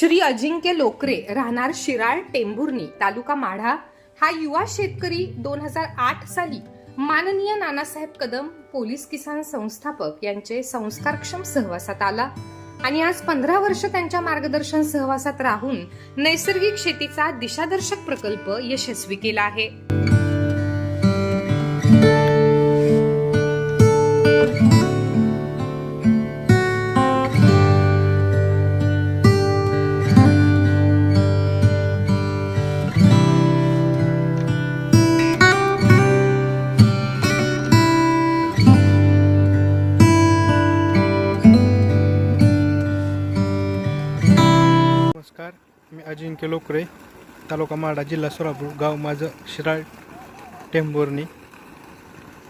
श्री अजिंक्य लोकरे राहणार शिराळ टेंभुर्णी तालुका माढा. हा युवा शेतकरी दोन हजार आठ साली माननीय नानासाहेब कदम पोलीस किसान संस्थापक यांचे संस्कारक्षम सहवासात आला. आणि आज पंधरा वर्ष त्यांच्या मार्गदर्शन सहवासात राहून नैसर्गिक शेतीचा दिशादर्शक प्रकल्प यशस्वी केला आहे. मी अजिंक्य लोकरे तालुका माडा जिल्हा सोलापूर गाव माझं शिराळ टेंभुर्णी.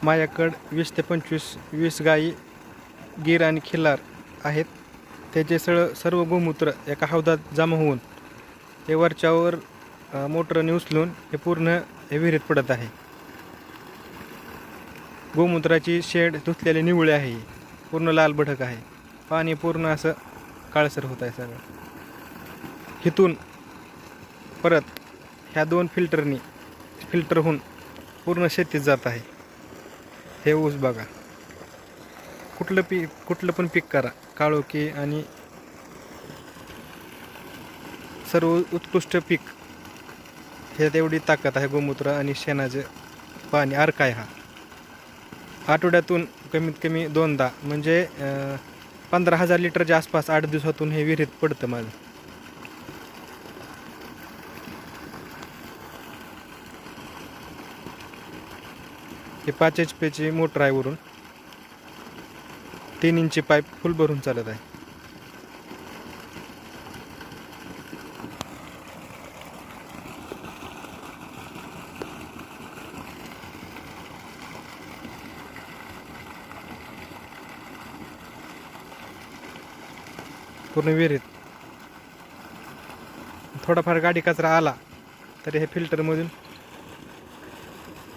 माझ्याकडं वीस ते पंचवीस वीस गाई गीर आणि खिल्लार आहेत. त्याचे सळ सर्व गोमूत्र एका हौदात जमा होऊन ते वरच्यावर मोटरने उचलून हे पूर्ण हे विहिरीत पडत आहे. गोमूत्राची शेड धुतलेले निवळे आहे पूर्ण लाल भडक आहे. पाणी पूर्ण असं काळसर होत आहे सगळं. हिथून परत ह्या दोन फिल्टरनी फिल्टरहून पूर्ण शेतीत जात आहे. हे ऊस बघा. कुठलं पीक कुठलं पण पीक करा. काळोखी आणि सर्व उत्कृष्ट पीक. हे तेवढी ताकद आहे गोमूत्र आणि शेणाचं पाणी अर्क आहे हा. आठवड्यातून कमीत कमी दोनदा. म्हणजे पंधरा हजार लिटरच्या आसपास आठ दिवसातून हे विहिरीत पडतं माझं. हे पाच एच पीची मोटर आहे वरून. तीन इंची पाईप फुल भरून चालत आहे. पूर्ण विहिरीत. थोडाफार गाडी कचरा आला तरी हे फिल्टरमधून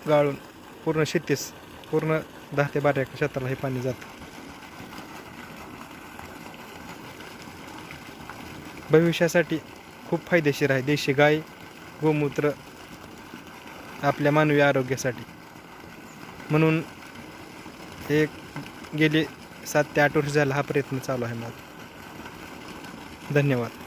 गाळून पूर्ण शेतीस पूर्ण दहा ते बारा एकर क्षेत्राला हे पाणी जातं. भविष्यासाठी खूप फायदेशीर आहे. देशी गाय गोमूत्र आपल्या मानवी आरोग्यासाठी. म्हणून एक गेले सात ते आठ वर्ष झाला हा प्रयत्न चालू आहे माझा. धन्यवाद.